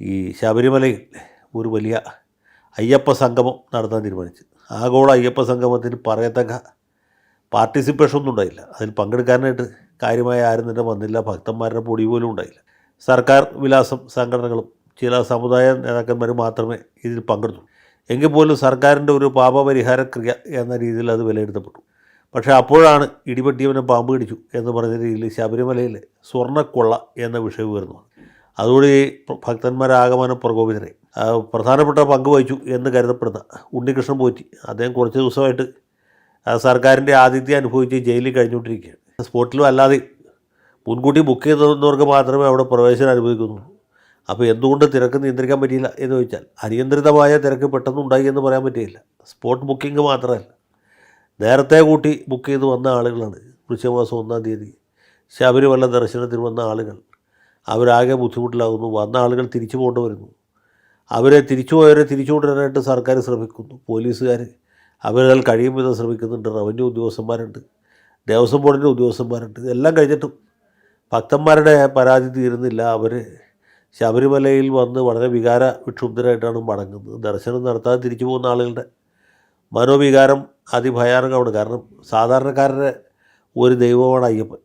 ഈ ശബരിമലയിൽ ഒരു വലിയ അയ്യപ്പ സംഗമം നടത്താൻ തീരുമാനിച്ചു. ആഗോള അയ്യപ്പ സംഗമത്തിന് പറയത്തക്ക പാർട്ടിസിപ്പേഷൻ ഒന്നും ഉണ്ടായില്ല. അതിൽ പങ്കെടുക്കാനായിട്ട് കാര്യമായ ആരും തന്നെ വന്നില്ല. ഭക്തന്മാരുടെ പൊടി പോലും ഉണ്ടായില്ല. സർക്കാർ വിലാസം സംഘടനകളും ചില സമുദായ നേതാക്കന്മാരും മാത്രമേ ഇതിൽ പങ്കെടുത്തു. എങ്കിൽ പോലും സർക്കാരിന്റെ ഒരു പാപപരിഹാര ക്രിയ എന്ന രീതിയിൽ അത് വിലയിരുത്തപ്പെട്ടു. പക്ഷേ അപ്പോഴാണ് ഇടിപെട്ടിയവനെ പാമ്പ് കടിച്ചു എന്ന് പറഞ്ഞ രീതിയിൽ ശബരിമലയിൽ സ്വർണക്കൊള്ള എന്ന വിഷയം ഉയർന്നു. അതോടെ ഭക്തന്മാരാകമാനം പ്രകോപിതരെ. പ്രധാനപ്പെട്ട പങ്ക് വഹിച്ചു എന്ന് കരുതപ്പെടുന്ന ഉണ്ണികൃഷ്ണൻ പോറ്റി. അദ്ദേഹം കുറച്ച് ദിവസമായിട്ട് സർക്കാരിന്റെ ആതിഥ്യം അനുഭവിച്ച് ജയിലിൽ കഴിഞ്ഞുകൊണ്ടിരിക്കുകയാണ്. സ്പോട്ടിലും അല്ലാതെ മുൻകൂട്ടി ബുക്ക് ചെയ്തവർക്ക് മാത്രമേ അവിടെ പ്രവേശനം അനുഭവിക്കുന്നുള്ളൂ അപ്പോൾ എന്തുകൊണ്ട് തിരക്ക് നിയന്ത്രിക്കാൻ പറ്റിയില്ല എന്ന് ചോദിച്ചാൽ അനിയന്ത്രിതമായ തിരക്ക് പെട്ടെന്ന് ഉണ്ടായി എന്ന് പറയാൻ പറ്റിയില്ല സ്പോട്ട് ബുക്കിംഗ് മാത്രമല്ല. നേരത്തെ കൂട്ടി ബുക്ക് ചെയ്ത് വന്ന ആളുകളാണ് വൃശ്ചമാസം ഒന്നാം തീയതി ശബരിമല ദർശനത്തിന് വന്ന ആളുകൾ. അവരാകെ ബുദ്ധിമുട്ടിലാകുന്നു. വന്ന ആളുകൾ തിരിച്ചു പോകേണ്ടി വരുന്നു. അവരെ തിരിച്ചു പോയവരെ തിരിച്ചു കൊണ്ടുവരാനായിട്ട് സർക്കാർ ശ്രമിക്കുന്നു. പോലീസുകാർ അവരാൽ കഴിയും വിധം ശ്രമിക്കുന്നുണ്ട്. റവന്യൂ ഉദ്യോഗസ്ഥന്മാരുണ്ട്. ദേവസ്വം ബോർഡിന്റെ ഉദ്യോഗസ്ഥന്മാരുണ്ട്. ഇതെല്ലാം കഴിഞ്ഞിട്ടും ഭക്തന്മാരുടെ പരാതി തീരുന്നില്ല. അവർ ശബരിമലയിൽ വന്ന് വളരെ വികാര വിക്ഷുബ്ധരായിട്ടാണ് മടങ്ങുന്നത്. ദർശനം നടത്താതെ തിരിച്ചു പോകുന്ന ആളുകളുടെ മനോവികാരം അതിഭയാനകമാണ്. കാരണം സാധാരണക്കാരുടെ ഒരു ദൈവമാണ് അയ്യപ്പൻ.